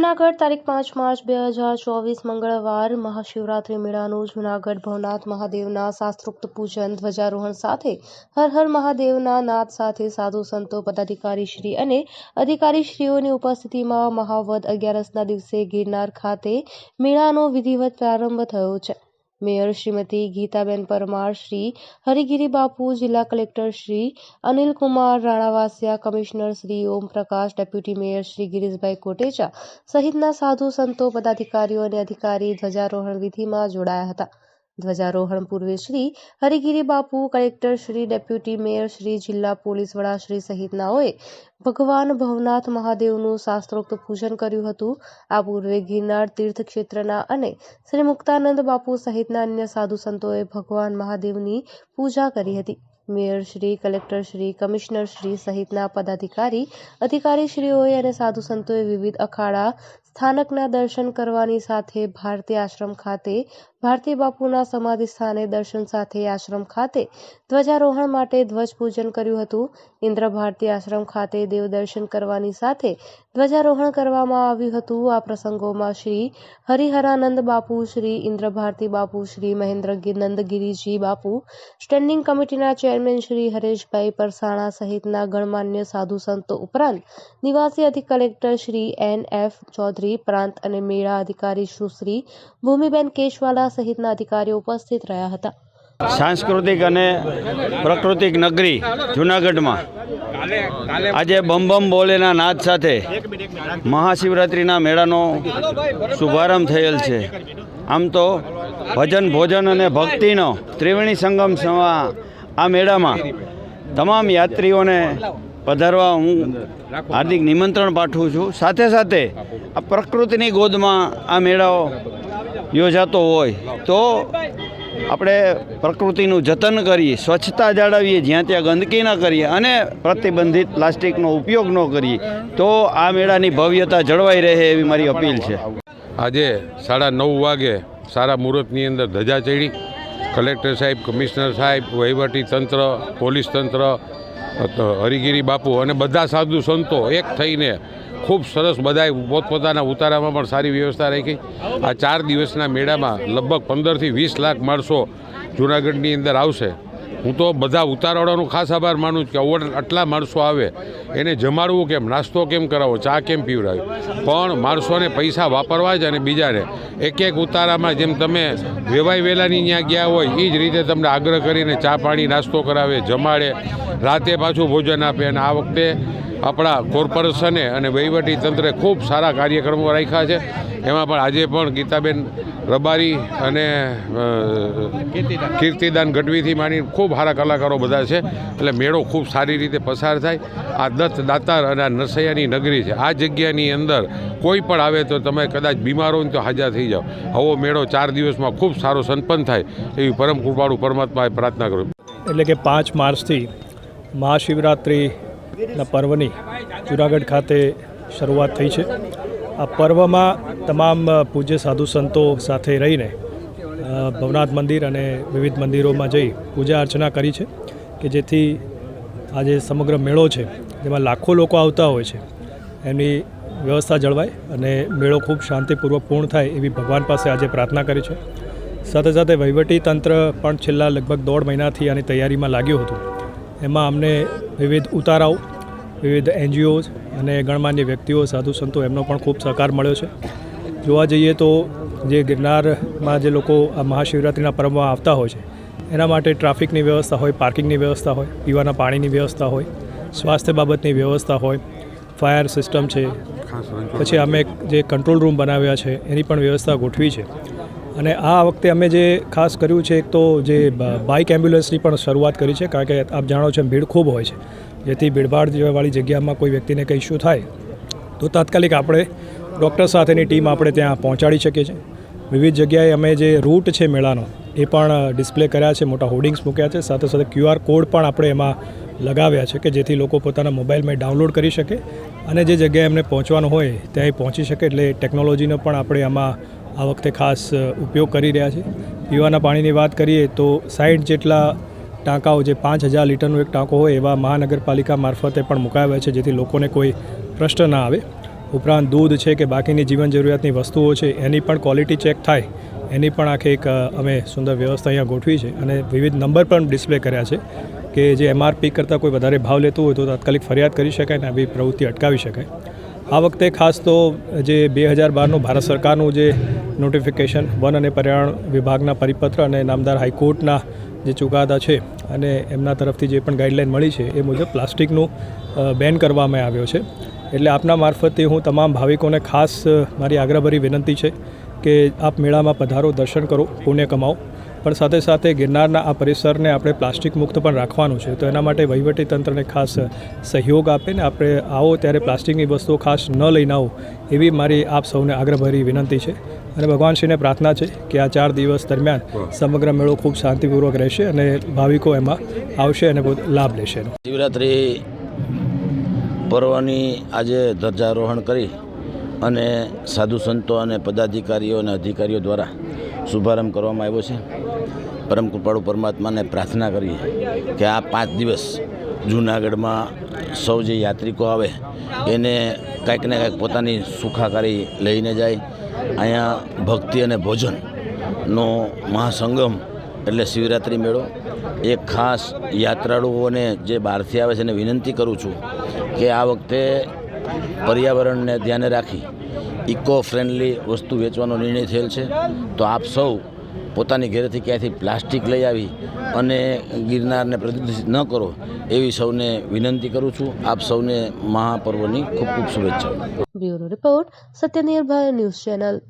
જૂનાગઢ તારીખ પાંચ માર્ચ બે હજાર ચોવીસ મંગળવાર મહાશિવરાત્રિ મેળાનું જૂનાગઢ ભવનાથ મહાદેવના શાસ્ત્રોક્ત પૂજન ધ્વજારોહણ સાથે હર હર મહાદેવના નાદ સાથે સાધુ સંતો પદાધિકારીશ્રી અને અધિકારીશ્રીઓની ઉપસ્થિતિમાં મહાવદ અગિયારસના દિવસે ગિરનાર ખાતે મેળાનો વિધિવત પ્રારંભ થયો છે. મેયર શ્રીમતી ગીતાબેન પરમાર, શ્રી હરિગીરી બાપુ, જિલ્લા collector Shri Anilkumar Ranavasiya commissioner Shri Omprakash deputy mayor Shri Girishbhai Kotecha સહિતના સાધુ સંતો, પદાધિકારીઓ અને અધિકારી ધ્વજારોહણ વિધિમાં જોડાયા હતા. ધ્વજારોહણ પૂર્વે Shri Harigiri Bapu, collector Shri, deputy mayor Shri, જિલ્લા પોલીસ વડા શ્રી સહિતનાઓએ ભગવાન ભવનાથ મહાદેવનું શાસ્ત્રોક્ત પૂજન કર્યું હતું. આ પૂર્વે ગિરનાર તીર્થ ક્ષેત્રના અને શ્રી મુક્તાનંદ બાપુ સહિતના અન્ય સાધુ સંતોએ ભગવાન મહાદેવની પૂજા કરી હતી. Mayor Shri, collector Shri, commissioner Shri સહિતના પદાધિકારી, અધિકારીશ્રીઓએ અને સાધુ સંતોએ વિવિધ અખાડા સ્થાનકના દર્શન કરવાની સાથે ભારતીય આશ્રમ ખાતે ભારતીય બાપુના સમાધિ સ્થાને દર્શન સાથે આશ્રમ ખાતે ધ્વજારોહણ માટે ધ્વજ પૂજન કર્યું હતું. ઇન્દ્ર ભારતી આશ્રમ ખાતે દેવ દર્શન કરવાની સાથે ધ્વજારોહણ કરવામાં આવ્યું હતું. આ પ્રસંગોમાં શ્રી હરિહરાનંદ બાપુ, શ્રી ઇન્દ્ર ભારતી બાપુ, શ્રી મહેન્દ્ર નંદગીરીજી બાપુ, સ્ટેન્ડિંગ કમિટીના ચેરમેન શ્રી હરેશભાઈ પરસાણા સહિતના ગણમાન્ય સાધુ સંતો ઉપરાંત નિવાસી અધિક collector Shri N F Chaudhary પ્રાંત અને મેળા અધિકારી સુશ્રી ભૂમિબેન કેશવાલા સહિતના અધિકારીઓ ઉપસ્થિત રહ્યા હતા. સાંસ્કૃતિક અને પ્રાકૃતિક નગરી જૂનાગઢમાં આજે બમ બમ બોલેના નાદ સાથે મહાશિવરાત્રિના મેળાનો શુભારંભ થયેલ છે. આમ તો ભજન ભોજન અને ભક્તિનો ત્રિવેણી સંગમ આ મેળામાં તમામ યાત્રીઓને પધારવા હું હાર્દિક નિમંત્રણ પાઠવું છું. સાથે સાથે આ પ્રકૃતિની ગોદમાં આ મેળાઓ યોજાતો હોય તો આપણે પ્રકૃતિનું જતન કરીએ સ્વચ્છતા જાળવીએ જ્યાં ત્યાં ગંદકી ન કરીએ અને પ્રતિબંધિત પ્લાસ્ટિકનો ઉપયોગ ન કરીએ તો આ મેળાની ભવ્યતા જળવાઈ રહે એવી મારી અપીલ છે. આજે સાડા નવ વાગે સારા મુહૂર્તની અંદર ધજા ચડી. કલેક્ટર સાહેબ કમિશનર સાહેબ વહીવટી તંત્ર પોલીસ તંત્ર હરિગીરી બાપુ અને બધા સાધુ સંતો એક થઈને ખૂબ સરસ બધાએ પોતપોતાના ઉતારામાં પણ સારી વ્યવસ્થા રાખી. આ ચાર દિવસના મેળામાં લગભગ પંદરથી વીસ લાખ માણસો જૂનાગઢની અંદર આવશે. હું તો બધા ઉતારવાળાનો ખાસ આભાર માનું છું કે ઓવર આટલા માણસો આવે, એને જમાડવું કેમ, નાસ્તો કેમ કરાવો, ચા કેમ પીવડાવ્યો પણ માણસોને પૈસા વાપરવા જ અને બીજાને એક એક ઉતારામાં જેમ તમે વેવાઈ વેલાની ત્યાં ગયા હોય એ જ રીતે તમને આગ્રહ કરીને ચા પાણી, નાસ્તો કરાવે, જમાડે, રાતે પાછું ભોજન આપે અને આ વખતે આપણા કોર્પોરેશને અને વહીવટી તંત્રે ખૂબ સારા કાર્યક્રમો રાખ્યા છે. એમાં પણ આજે પણ ગીતાબેન રબારી અને કીર્તિદાન ગઢવીથી માંડી ખૂબ સારા કલાકારો બધા છે. એટલે મેળો ખૂબ સારી રીતે પસાર થાય. આ દત્ત દાતાર અને આ નરસૈયાની નગરી છે. આ જગ્યાની અંદર કોઈ પણ આવે તો તમે કદાચ બીમાર હોય તો હાજર થઈ જાઓ. આવો મેળો ચાર દિવસમાં ખૂબ સારો સંપન્ન થાય એવી પરમ કૃપાળુ પરમાત્માએ પ્રાર્થના કરું. એટલે કે પાંચ માર્ચથી મહાશિવરાત્રિના પર્વની જુનાગઢ ખાતે શરૂઆત થઈ છે. આ પર્વમાં તમામ પૂજ્ય સાધુ સંતો સાથે રહીને ભવનાથ મંદિર અને વિવિધ મંદિરોમાં જઈ પૂજા અર્ચના કરી છે કે જેથી આ જે સમગ્ર મેળો છે, જેમાં લાખો લોકો આવતા હોય છે એમની વ્યવસ્થા જળવાય અને મેળો ખૂબ શાંતિપૂર્વક પૂર્ણ થાય એવી ભગવાન પાસે આજે પ્રાર્થના કરી છે. સાથે સાથે વહીવટી તંત્ર પણ છેલ્લા લગભગ દોઢ મહિનાથી આની તૈયારીમાં લાગ્યું હતું. એમાં અમને વિવિધ ઉતારાઓ વિવિધ એનજીઓઝ અને ગણમાન્ય વ્યક્તિઓ સાધુ સંતો એમનો પણ ખૂબ સહકાર મળ્યો છે. જોવા જઈએ તો જે ગિરનારમાં જે લોકો આ મહાશિવરાત્રિના પર્વમાં આવતા હોય છે એના માટે ટ્રાફિકની વ્યવસ્થા હોય પાર્કિંગની વ્યવસ્થા હોય પીવાના પાણીની વ્યવસ્થા હોય સ્વાસ્થ્ય બાબતની વ્યવસ્થા હોય ફાયર સિસ્ટમ છે. પછી અમે જે કંટ્રોલ રૂમ બનાવ્યા છે એની પણ વ્યવસ્થા ગોઠવી છે. અને આ વખતે અમે જે ખાસ કર્યું છે, એક તો જે બાઇક એમ્બ્યુલન્સની પણ શરૂઆત કરી છે, કારણ કે આપ જાણો છો ભીડ ખૂબ હોય છે. જેથી ભીડભાડ જેવાળી જગ્યામાં કોઈ વ્યક્તિને કંઈ ઇસ્યુ થાય, તો તાત્કાલિક આપણે ડૉક્ટર સાથેની ટીમ આપણે ત્યાં પહોંચાડી શકીએ છીએ. વિવિધ જગ્યાએ અમે જે રૂટ છે મેળાનો, એ પણ ડિસ્પ્લે કર્યા છે, મોટા હોર્ડિંગ્સ મૂક્યા છે. સાથે સાથે ક્યુઆર કોડ પણ આપણે એમાં લગાવ્યા છે કે જેથી લોકો પોતાના મોબાઈલમાં ડાઉનલોડ કરી શકે અને જે જગ્યાએ એમને પહોંચવાનું હોય ત્યાં પહોંચી શકે. એટલે ટેકનોલોજીનો પણ આપણે આમાં આ વખતે ખાસ ઉપયોગ કરી રહ્યા છે. પીવાના પાણીની વાત કરીએ તો સાઠ જેટલા ટાંકાઓ જે પાંચ હજાર લીટરનો એક ટાંકો હોય એવા મહાનગરપાલિકા મારફતે પણ મુકાવ્યા છે, જેથી લોકોને કોઈ પ્રશ્ન ના આવે. ઉપરાંત દૂધ છે કે બાકીની જીવન જરૂરિયાતની વસ્તુઓ છે, એની પણ ક્વોલિટી ચેક થાય. એની પણ આખી એક અમે સુંદર વ્યવસ્થા અહીંયા ગોઠવી છે અને વિવિધ નંબર પણ ડિસ્પ્લે કર્યા છે કે જે એમઆરપી કરતાં કોઈ વધારે ભાવ લેતું હોય તો તાત્કાલિક ફરિયાદ કરી શકાય ને આવી પ્રવૃત્તિ અટકાવી શકાય. આ વખતે ખાસ તો જે બે હજાર બારનું ભારત સરકારનું જે નોટિફિકેશન વન અને પર્યાવરણ વિભાગના પરિપત્ર અને નામદાર હાઈકોર્ટના જે ચુકાદા છે અને એમના તરફથી જે પણ ગાઈડલાઇન મળી છે એ મુજબ પ્લાસ્ટિકનું બેન કરવામાં આવ્યો છે. એટલે આપના મારફતે હું તમામ ભાવિકોને ખાસ મારી આગ્રહભરી વિનંતી છે કે આપ મેળામાં પધારો, દર્શન કરો, પુણ્ય કમાઓ. પણ સાથે સાથે ગિરનારના આ પરિસરને આપણે પ્લાસ્ટિક મુક્ત પણ રાખવાનું છે. તો એના માટે વહીવટી તંત્રને ખાસ સહયોગ આપે ને આપણે આવો ત્યારે પ્લાસ્ટિકની વસ્તુઓ ખાસ ન લઈને આવો એવી મારી આપ સૌને આગ્રહભરી વિનંતી છે. અને ભગવાન શ્રીને પ્રાર્થના છે કે આ ચાર દિવસ દરમિયાન સમગ્ર મેળો ખૂબ શાંતિપૂર્વક રહેશે અને ભાવિકો એમાં આવશે અને બહુ લાભ લેશે. શિવરાત્રિ પર્વની આજે ધ્વજારોહણ કરી અને સાધુ સંતો અને પદાધિકારીઓ અને અધિકારીઓ દ્વારા શુભારંભ કરવામાં આવ્યો છે. પરમ કૃપાળુ પરમાત્માને પ્રાર્થના કરીએ કે આ પાંચ દિવસ જૂનાગઢમાં સૌ જે યાત્રિકો આવે, એને કંઈક ને કાંઈક પોતાની સુખાકારી લઈને જાય. અહીંયા ભક્તિ અને ભોજનનો મહાસંગમ એટલે શિવરાત્રિ મેળો. એક ખાસ યાત્રાળુઓને જે બહારથી આવે છે એને વિનંતી કરું છું કે આ વખતે પર્યાવરણને ધ્યાને રાખી ઇકો ફ્રેન્ડલી વસ્તુ વેચવાનો નિર્ણય થયેલ છે. તો આપ સૌ પોતાની ઘરેથી ક્યાંયથી પ્લાસ્ટિક લઈ આવી અને ગિરનારને પ્રદૂષિત ન કરો, એવી સૌને વિનંતી કરું છું. આપ સૌને મહાપર્વની ખૂબ ખૂબ શુભેચ્છાઓ. Bureau report, Satyanirbhay news channel.